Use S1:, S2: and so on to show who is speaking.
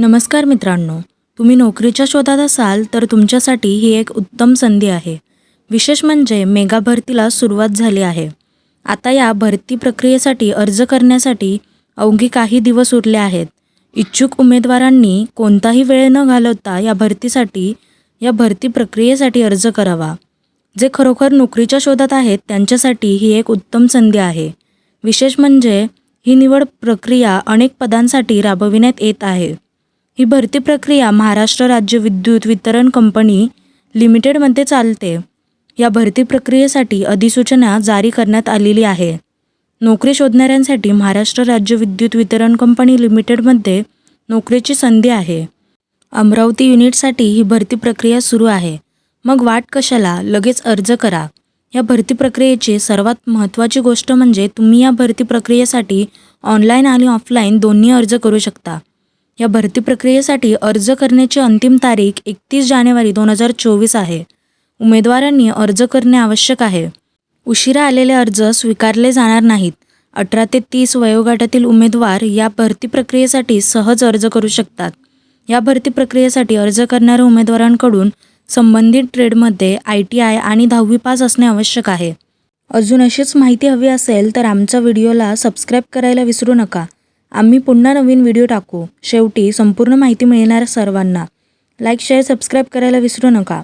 S1: नमस्कार मित्रांनो तुम्ही नोकरीच्या शोधात असाल तर तुमच्यासाठी ही एक उत्तम संधी आहे. विशेष म्हणजे मेगा भरतीला सुरुवात झाली आहे. आता या भरती प्रक्रियेसाठी अर्ज करण्यासाठी अवघी काही दिवस उरले आहेत. इच्छुक उमेदवारांनी कोणताही वेळ न घालवता या भरतीसाठी या भरती प्रक्रियेसाठी अर्ज करावा. जे खरोखर नोकरीच्या शोधात आहेत त्यांच्यासाठी ही एक उत्तम संधी आहे. विशेष म्हणजे ही निवड प्रक्रिया अनेक पदांसाठी राबविण्यात येत आहे. ही भरती प्रक्रिया महाराष्ट्र राज्य विद्युत वितरण कंपनी लिमिटेडमध्ये चालते. या भरती प्रक्रियेसाठी अधिसूचना जारी करण्यात आलेली आहे. नोकरी शोधणाऱ्यांसाठी महाराष्ट्र राज्य विद्युत वितरण कंपनी लिमिटेडमध्ये नोकरीची संधी आहे. अमरावती युनिटसाठी ही भरती प्रक्रिया सुरू आहे. मग वाट कशाला? लगेच अर्ज करा. या भरती प्रक्रियेची सर्वात महत्त्वाची गोष्ट म्हणजे तुम्ही या भरती प्रक्रियेसाठी ऑनलाईन आणि ऑफलाईन दोन्ही अर्ज करू शकता. या भरती प्रक्रियेसाठी अर्ज करण्याची अंतिम तारीख एकतीस जानेवारी दोन हजार चोवीस आहे. उमेदवारांनी अर्ज करणे आवश्यक आहे. उशिरा आलेले अर्ज स्वीकारले जाणार नाहीत. अठरा ते तीस वयोगटातील उमेदवार या भरती प्रक्रियेसाठी सहज अर्ज करू शकतात. या भरती प्रक्रियेसाठी अर्ज करणाऱ्या उमेदवारांकडून संबंधित ट्रेडमध्ये आय टी आय आणि दहावी पास असणे आवश्यक आहे. अजून अशीच माहिती हवी असेल तर आमच्या व्हिडिओला सबस्क्राईब करायला विसरू नका. आम्ही पुन्हा नवीन व्हिडिओ टाकू. शेवटी संपूर्ण माहिती मिळणार सर्वांना. लाईक शेअर सबस्क्राईब करायला विसरू नका.